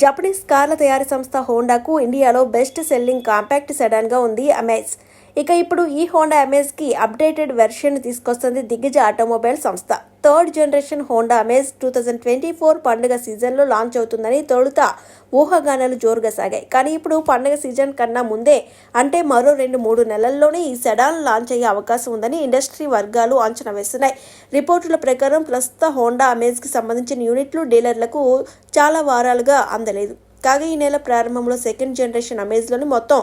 Japanese కార్ల తయారీ సంస్థ హోండాకు ఇండియాలో బెస్ట్ సెల్లింగ్ కాంపాక్ట్ సెడాన్గా ఉంది అమేజ్. ఇక ఇప్పుడు ఈ హోండా అమేజ్కి అప్డేటెడ్ వెర్షన్ తీసుకొస్తుంది దిగ్గజ ఆటోమొబైల్ సంస్థ. Third generation Honda Amaze two thousand twenty four పండుగ సీజన్లో లాంచ్ అవుతుందని తొలుత ఊహాగానాలు జోరుగా సాగాయి. కానీ ఇప్పుడు పండుగ సీజన్ కన్నా ముందే అంటే మరో రెండు మూడు నెలల్లోనే ఈ సెడాన్ లాంచ్ అయ్యే అవకాశం ఉందని ఇండస్ట్రీ వర్గాలు అంచనా వేస్తున్నాయి. రిపోర్టుల ప్రకారం ప్రస్తుత హోండా అమేజ్కి సంబంధించిన యూనిట్లు డీలర్లకు చాలా వారాలుగా అందలేదు. కాగా ఈ నెల ప్రారంభంలో సెకండ్ జనరేషన్ అమేజ్లోని మొత్తం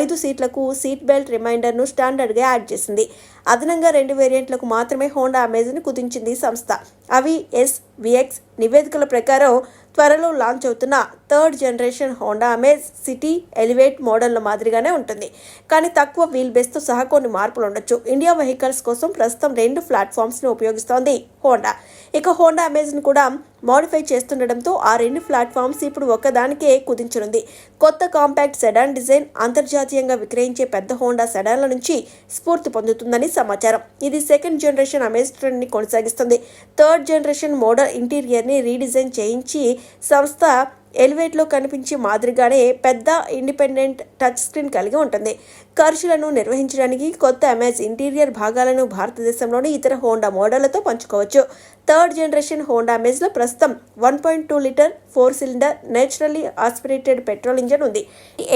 ఐదు సీట్లకు సీట్ బెల్ట్ రిమైండర్ను స్టాండర్డ్గా యాడ్ చేసింది. అదనంగా రెండు వేరియంట్లకు మాత్రమే హోండా అమేజ్ని కుదించింది సంస్థ. అవి ఎస్ విఎక్స్ నివేదికల ప్రకారం త్వరలో లాంచ్ అవుతున్న third generation Honda Amaze City Elevate మోడళ్ళ మాదిరిగానే ఉంటుంది. కానీ తక్కువ వీల్ బేస్తో సహా కొన్ని మార్పులు ఉండొచ్చు. ఇండియా వెహికల్స్ కోసం ప్రస్తుతం రెండు ప్లాట్ఫామ్స్ని ఉపయోగిస్తోంది హోండా. ఇక హోండా అమేజ్ను కూడా మోడిఫై చేస్తుండటంతో ఆ రెండు ప్లాట్ఫామ్స్ ఇప్పుడు ఒక్కదానికే కుదించనుంది. కొత్త కాంపాక్ట్ సెడాన్ డిజైన్ అంతర్జాతీయంగా విక్రయించే పెద్ద హోండా సెడాన్ల నుంచి స్ఫూర్తి పొందుతుందని సమాచారం. ఇది సెకండ్ జనరేషన్ అమేజ్ ట్రెండ్ని కొనసాగిస్తుంది. థర్డ్ జనరేషన్ మోడల్ ఇంటీరియర్ని రీడిజైన్ చేయించి సంస్థ ఎలివేట్లో కనిపించే మాదిరిగానే పెద్ద ఇండిపెండెంట్ టచ్ స్క్రీన్ కలిగి ఉంటుంది. ఖర్చులను నిర్వహించడానికి కొత్త అమేజ్ ఇంటీరియర్ భాగాలను భారతదేశంలోని ఇతర హోండా మోడళ్ళతో పంచుకోవచ్చు. థర్డ్ జనరేషన్ హోండా అమేజ్లో ప్రస్తుతం one point two litre four cylinder naturally aspirated petrol engine ఉంది.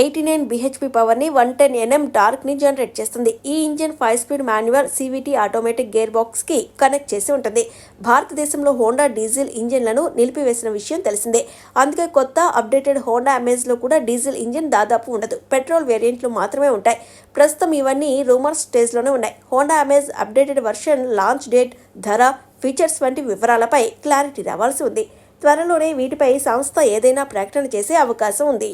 ఎయిటీ నైన్ బిహెచ్పి పవర్ని వన్ టెన్ ఎన్ఎం టార్క్ని జనరేట్ చేస్తుంది. ఈ engine five speed manual CVT automatic gear బాక్స్కి కనెక్ట్ చేసి ఉంటుంది. భారతదేశంలో హోండా డీజిల్ ఇంజన్లను నిలిపివేసిన విషయం తెలిసిందే. అందుకే కొత్త కొత్త అప్డేటెడ్ హోండా అమేజ్లో కూడా డీజిల్ ఇంజిన్ దాదాపు ఉండదు. పెట్రోల్ వేరియంట్లు మాత్రమే ఉంటాయి. ప్రస్తుతం ఇవన్నీ రూమర్ స్టేజ్లోనే ఉన్నాయి. Honda Amaze updated version launch date ధర ఫీచర్స్ వంటి వివరాలపై క్లారిటీ రావాల్సి ఉంది. త్వరలోనే వీటిపై సంస్థ ఏదైనా ప్రకటన చేసే అవకాశం ఉంది.